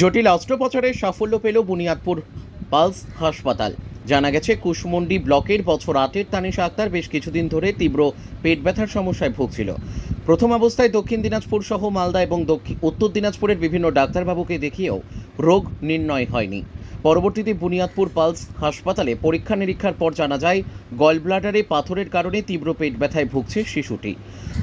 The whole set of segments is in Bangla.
জটিল অস্ত্রোপচারে সাফল্য পেল বুনিয়াদপুর পালস হাসপাতাল। জানা গেছে, কুশমন্ডি ব্লকের বছর আটের তানিশা আক্তার বেশ কিছুদিন ধরে তীব্র পেট ব্যথার সমস্যায় ভুগছিল। প্রথম অবস্থায় দক্ষিণ দিনাজপুর সহ মালদা এবং দক্ষিণ উত্তর দিনাজপুরের বিভিন্ন ডাক্তারবাবুকে দেখিয়েও রোগ নির্ণয় হয়নি। পরবর্তীতে বুনিয়াদপুর পালস হাসপাতালে পরীক্ষা নিরীক্ষার পর জানা যায় গল ব্লাডারে পাথরের কারণে তীব্র পেট ব্যথায় ভুগছে শিশুটি।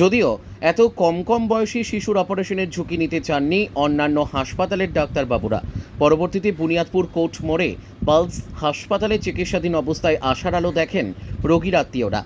যদিও এত কম কম বয়সী শিশুর অপারেশনের ঝুঁকি নিতে চাননি অন্যান্য হাসপাতালের ডাক্তারবাবুরা। পরবর্তীতে বুনিয়াদপুর কোর্ট মোড়ে পালস হাসপাতালে চিকিৎসাধীন অবস্থায় আশার আলো দেখেন রোগীর আত্মীয়রা।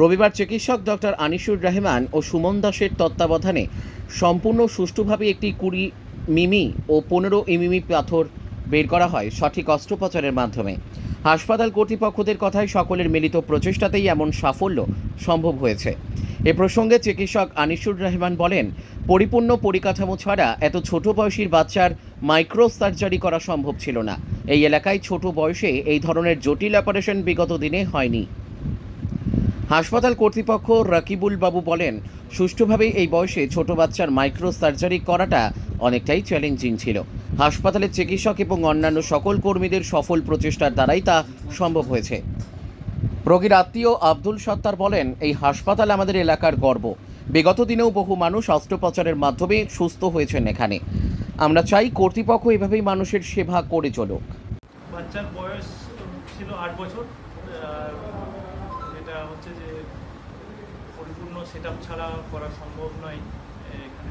রবিবার চিকিৎসক ডক্টর আনিসুর রহমান ও সুমন দাসের তত্ত্বাবধানে সম্পূর্ণ সুষ্ঠুভাবে একটি কুড়ি মিমি ও পনেরো ইমিমি পাথর বের করা হয় সঠিক অস্ত্রোপচারের মাধ্যমে। হাসপাতাল কর্তৃপক্ষদের কথায় সকলের মিলিত প্রচেষ্টাতেই এমন সাফল্য সম্ভব হয়েছে। এ প্রসঙ্গে চিকিৎসক আনিসুর রহমান বলেন, পরিপূর্ণ পরিকাঠামো ছাড়া এত ছোট বয়সীর বাচ্চার মাইক্রো সার্জারি করা সম্ভব ছিল না। এই এলাকায় ছোট বয়সে এই ধরনের জটিল অপারেশন বিগত দিনে হয়নি। হাসপাতাল কর্তৃপক্ষ রাকিবুল বাবু বলেন, সুষ্ঠুভাবে এই বয়সে ছোট বাচ্চার মাইক্রো সার্জারি করাটা অনেকটাই চ্যালেঞ্জিং ছিল। হাসপাতালের চিকিৎসক এবং অন্যান্য সকল কর্মীদের সফল প্রচেষ্টার দ্বারাই তা সম্ভব হয়েছে। রোগীর আত্মীয় আব্দুল সত্তার বলেন, এই হাসপাতাল আমাদের এলাকার গর্ব। বিগত দিনেও বহু মানুষ অস্ত্রোপচারের মাধ্যমে সুস্থ হয়েছেন এখানে। আমরা চাই কর্তৃপক্ষ এভাবেই মানুষের সেবা করে চলুক। বাচ্চার বয়স ছিল আট বছর। যেটা হচ্ছে যে পরিপূর্ণ সেট ছাড়া করা সম্ভব নয় এখানে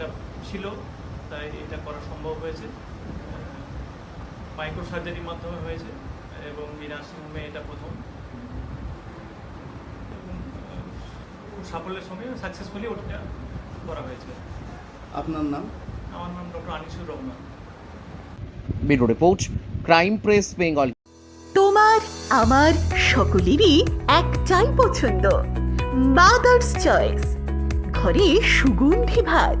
যথেষ্ট ছিল তাই এটা করা সম্ভব হয়েছে। মাইক্রো সার্জারির মাধ্যমে হয়েছে এবং এই নার্সিংহোমে এটা প্রথম। সাফল্যের সঙ্গে সাকসেসফুলি ওটা করা হয়েছে। আপনার নাম? আমার নাম doctor Anisur Rahman. Bureau report crime press Bengal. তোমার আমার সকলেরই একটাই পছন্দ। মাদার্স চয়েস ঘরে সুগন্ধি ভাত।